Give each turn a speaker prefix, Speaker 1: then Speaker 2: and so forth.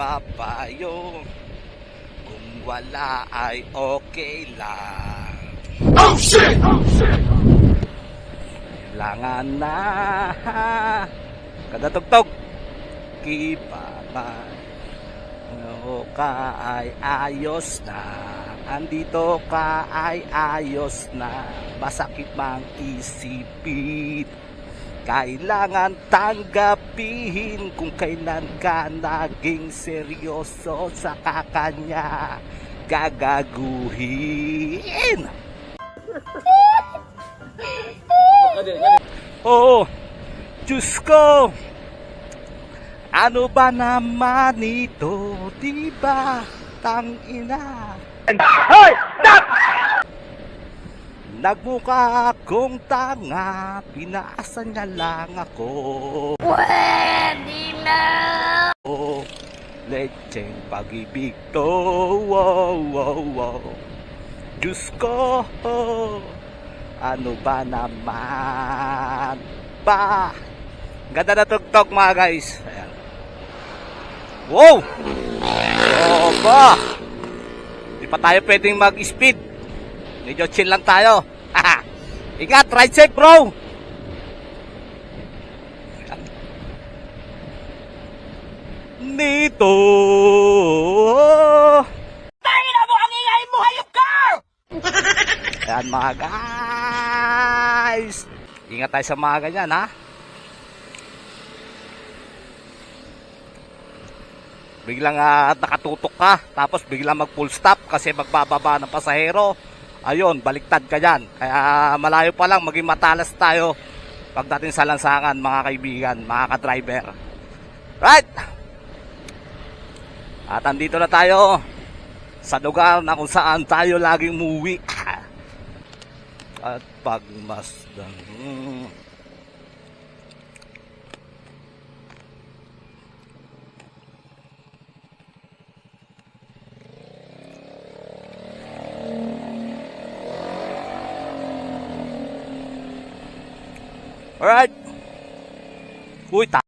Speaker 1: papayo Kung wala ay okay lang.
Speaker 2: Oh shit! Oh shit!
Speaker 1: Kailangan na Kada tugtog. Kipapa Ano ka ay ayos na? Andito ka ay ayos na. Masakit mang isipin Kailangan tanggapin Kung kailan ka naging seryoso Sa kakanya Gagaguhin Oo. Diyos ko. Ano ba naman ito? Di ba? Tangina.
Speaker 2: Hoy!
Speaker 1: Nagmukha akong tanga. Pinaasa niya lang ako.
Speaker 3: Pwede na!
Speaker 1: Oh, lecheng pag-ibig to. Wow, wow, wow. Diyos ko. Ano ba naman? Ba? Ganda na tugtog mga guys. Ayan. Wow! Ba? Di pa tayo pwedeng mag-speed. Medyo chill lang tayo. Ingat, ride safe bro! Nito.
Speaker 3: Tangina mo ang ingay mo, hayop ka!
Speaker 1: Ayan mga guys. Ingat tayo sa mga ganyan ha. Biglang ah, nakatutok ka, tapos biglang mag full stop kasi magbababa ng pasahero. Ayun, baliktad ka dyan. Kaya malayo pa lang, maging matalas tayo pagdating sa lansangan mga kaibigan, mga ka-driver. Right! At andito na tayo sa lugar na kung saan tayo laging muwi. At pagmasdan. Alright. Uy, ta